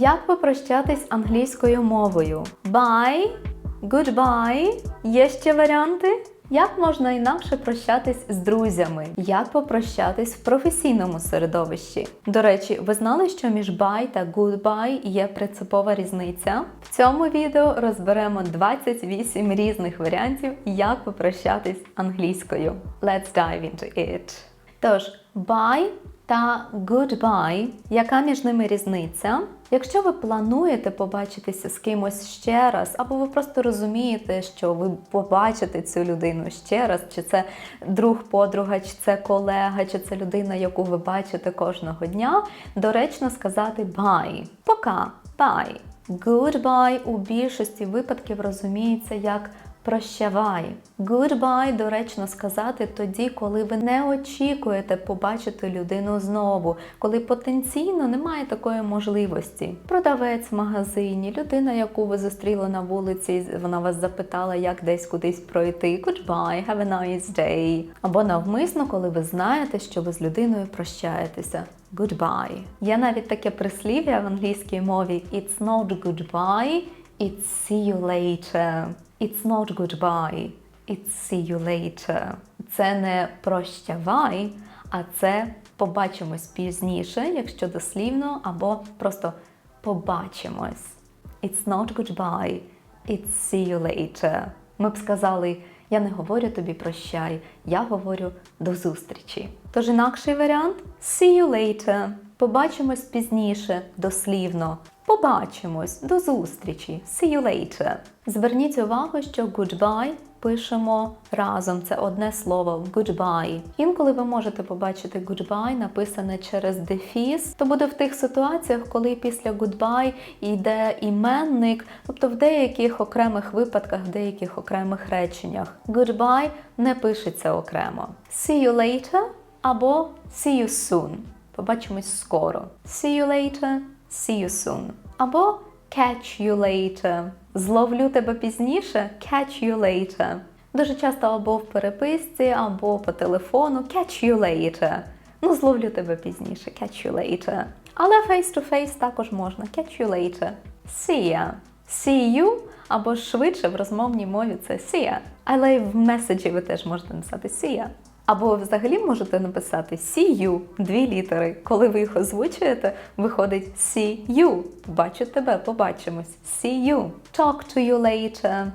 Як попрощатись англійською мовою? Bye, goodbye. Є ще варіанти? Як можна інакше прощатись з друзями? Як попрощатись в професійному середовищі? До речі, ви знали, що між bye та goodbye є принципова різниця? В цьому відео розберемо 28 різних варіантів, як попрощатись англійською. Let's dive into it. Тож, bye та goodbye, яка між ними різниця? Якщо ви плануєте побачитися з кимось ще раз, або ви просто розумієте, що ви побачите цю людину ще раз, чи це друг, подруга, чи це колега, чи це людина, яку ви бачите кожного дня, доречно сказати bye. Пока, bye. Goodbye у більшості випадків розуміється як Прощавай. Goodbye доречно сказати тоді, коли ви не очікуєте побачити людину знову, коли потенційно немає такої можливості. Продавець в магазині, людина, яку ви зустріли на вулиці, вона вас запитала, як десь кудись пройти. Goodbye, have a nice day. Або навмисно, коли ви знаєте, що ви з людиною прощаєтеся. Goodbye. Є навіть таке прислів'я в англійській мові It's not goodbye, it's see you later. It's not goodbye, it's see you later. Це не прощавай, а це побачимось пізніше, якщо дослівно, або просто побачимось. It's not goodbye, it's see you later. Ми б сказали, я не говорю тобі прощай, я говорю до зустрічі. Тож інакший варіант see you later. Побачимось пізніше, дослівно. Побачимось до зустрічі. See you later. Зверніть увагу, що goodbye пишемо разом. Це одне слово goodbye. Інколи ви можете побачити goodbye написане через дефіс. То буде в тих ситуаціях, коли після goodbye йде іменник, тобто в деяких окремих випадках, в деяких окремих реченнях. Goodbye не пишеться окремо. See you later або see you soon. Побачимось скоро. See you later. See you soon. Або catch you later. Зловлю тебе пізніше. Catch you later. Дуже часто або в переписці, або по телефону. Catch you later. Ну, зловлю тебе пізніше. Catch you later. Але face-to-face також можна. Catch you later. See ya. See you або швидше в розмовній мові це see ya. Але в меседжі ви теж можете написати see ya. Або взагалі можете написати see you, дві літери. Коли ви їх озвучуєте, виходить see you. Бачу тебе, побачимось. See you. Talk to you later.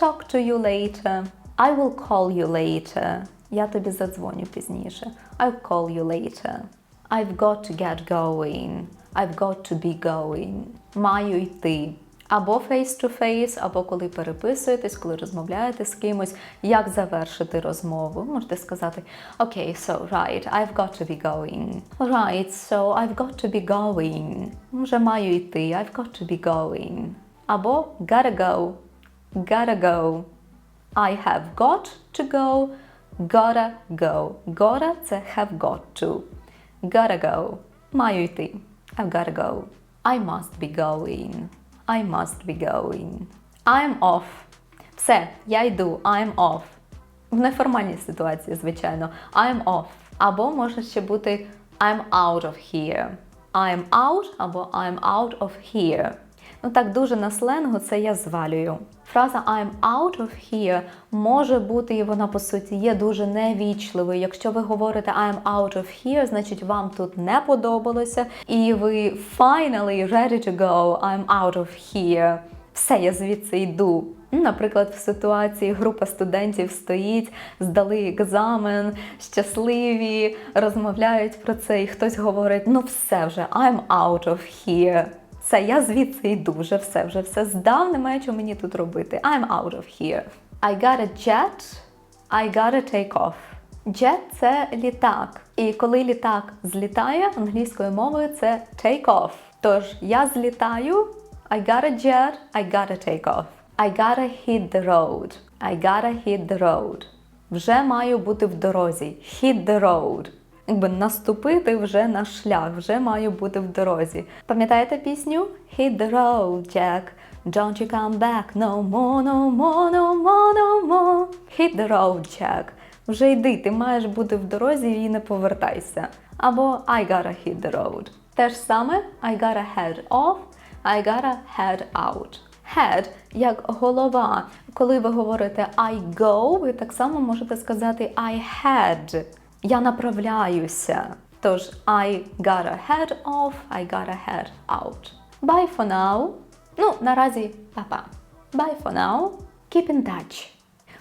Talk to you later. I will call you later. Я тобі задзвоню пізніше. I'll call you later. I've got to get going. I've got to be going. Маю йти. Або face-to-face, або коли переписуєтесь, коли розмовляєте з кимось, як завершити розмову. Можете сказати Okay, so right, I've got to be going. Right, so I've got to be going. Вже маю йти, I've got to be going. Або gotta go. Gotta go. I have got to go. Gotta go. Gotta – це have got to. Gotta go. Маю йти. I've gotta go. I must be going. I must be going. I'm off. Все, я йду. I'm off. В неформальній ситуації, звичайно. I'm off. Або може ще бути I'm out of here. I'm out або I'm out of here. Ну так дуже на сленгу це я звалюю. Фраза I'm out of here може бути, і вона по суті є дуже невічливою. Якщо ви говорите I'm out of here, значить вам тут не подобалося, і ви finally ready to go, I'm out of here. Все, я звідси йду. Ну, Наприклад, в ситуації група студентів стоїть, здали екзамен, щасливі, розмовляють про це, і хтось говорить: ну все вже, I'm out of here. Все, я звідси йду, вже все, вже все здав, немає чого мені тут робити. I'm out of here. I got a jet, I gotta take off. Jet – це літак. І коли літак злітає англійською мовою, це take off. Тож я злітаю, I got a jet, I gotta take off. I gotta hit the road. I gotta hit the road. Вже маю бути в дорозі. Hit the road. Якби наступити вже на шлях, вже маю бути в дорозі. Пам'ятаєте пісню? Hit the road, Jack. Don't you come back no more, no more, no more, no more. Hit the road, Jack. Вже йди, ти маєш бути в дорозі і не повертайся. Або I gotta hit the road. Те ж саме I gotta head off I gotta head out. Head як голова. Коли ви говорите I go, ви так само можете сказати I head. Я направляюся. Тож I gotta head off, I gotta head out. Bye for now. Ну, наразі па-па. Bye for now. Keep in touch.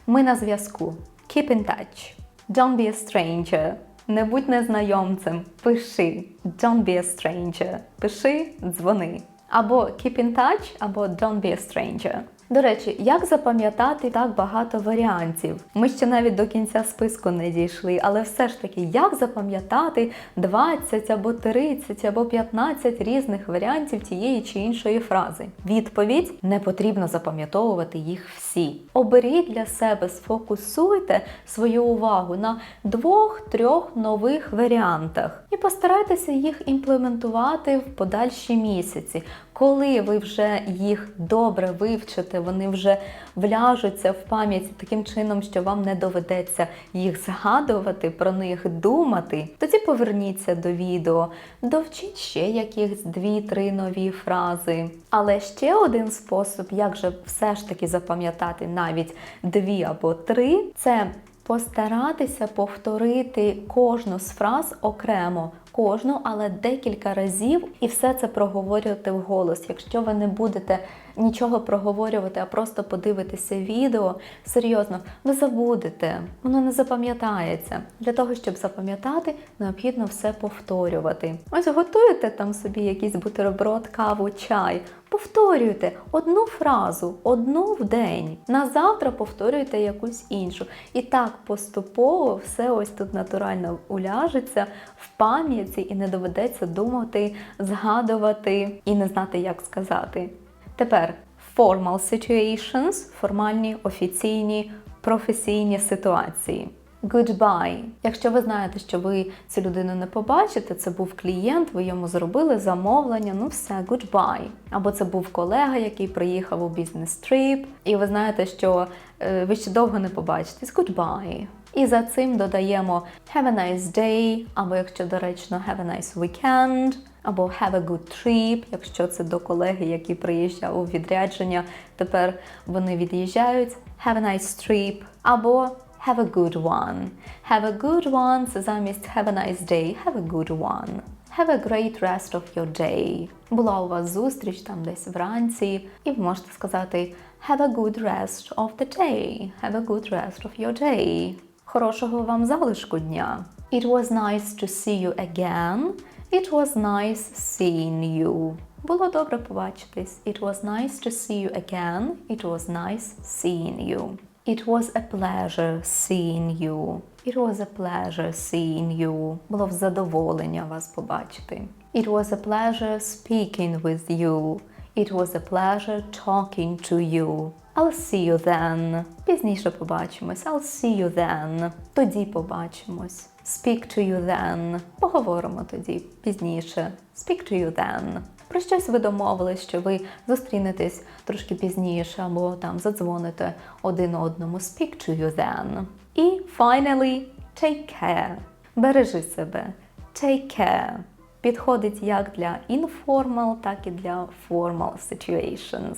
Ми на зв'язку. Keep in touch. Don't be a stranger. Не будь незнайомцем. Пиши. Don't be a stranger. Пиши, дзвони. Або keep in touch, або don't be a stranger. До речі, як запам'ятати так багато варіантів? Ми ще навіть до кінця списку не дійшли, але все ж таки, як запам'ятати 20 або 30 або 15 різних варіантів тієї чи іншої фрази? Відповідь не потрібно запам'ятовувати їх всі. Оберіть для себе, сфокусуйте свою увагу на двох-трьох нових варіантах і постарайтеся їх імплементувати в подальші місяці. Коли ви вже їх добре вивчите, вони вже вляжуться в пам'ять таким чином, що вам не доведеться їх згадувати, про них думати, тоді поверніться до відео, довчіть ще якихось дві-три нові фрази. Але ще один спосіб, як же все ж таки запам'ятати навіть дві або три, це постаратися повторити кожну з фраз окремо, кожну, але декілька разів, і все це проговорювати вголос. Якщо ви не будете нічого проговорювати, а просто подивитеся відео, серйозно, ви забудете, воно не запам'ятається. Для того, щоб запам'ятати, необхідно все повторювати. Ось готуєте там собі якийсь бутерброд, каву, чай. Повторюйте одну фразу, одну в день. На завтра повторюйте якусь іншу. І так поступово все ось тут натурально уляжеться в пам'яті і не доведеться думати, згадувати і не знати, як сказати. Тепер formal situations, формальні, офіційні, професійні ситуації. Goodbye. Якщо ви знаєте, що ви цю людину не побачите, це був клієнт, ви йому зробили замовлення, ну все, goodbye. Або це був колега, який приїхав у бізнес-тріп, і ви знаєте, що е, ви ще довго не побачитесь. Goodbye. І за цим додаємо have a nice day, або якщо доречно, have a nice weekend, або have a good trip, якщо це до колеги, який приїжджав у відрядження, тепер вони від'їжджають. Have a nice trip, або Have a good one. Have a good one це замість have a nice day. Have a good one. Have a great rest of your day. Була у вас зустріч там десь вранці, і ви можете сказати Have a good rest of the day. Have a good rest of your day. Хорошого вам залишку дня. It was nice to see you again. It was nice seeing you. Було добре побачитись. It was nice to see you again. It was nice seeing you. It was a pleasure seeing you. It was a pleasure seeing you. Було в задоволення вас побачити. It was a pleasure speaking with you. It was a pleasure talking to you. I'll see you then. Пізніше побачимось. I'll see you then. Тоді побачимось. Speak to you then. Поговоримо тоді пізніше. Speak to you then. Про щось ви домовились, що ви зустрінетесь трошки пізніше, або там задзвоните один одному. Speak to you then. І finally, take care. Бережи себе. Take care. Підходить як для informal, так і для formal situations.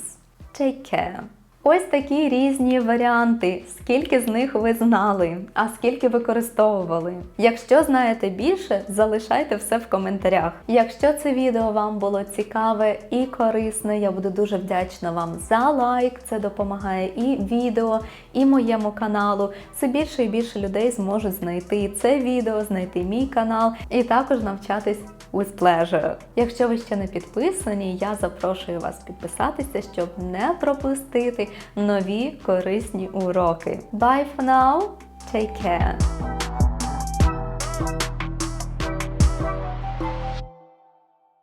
Take care. Ось такі різні варіанти. Скільки з них ви знали, а скільки використовували. Якщо знаєте більше, залишайте все в коментарях. Якщо це відео вам було цікаве і корисне, я буду дуже вдячна вам за лайк. Це допомагає і відео, і моєму каналу. Все більше і більше людей зможуть знайти це відео, знайти мій канал і також навчатись with pleasure. Якщо ви ще не підписані, я запрошую вас підписатися, щоб не пропустити нові корисні уроки. Bye for now, take care!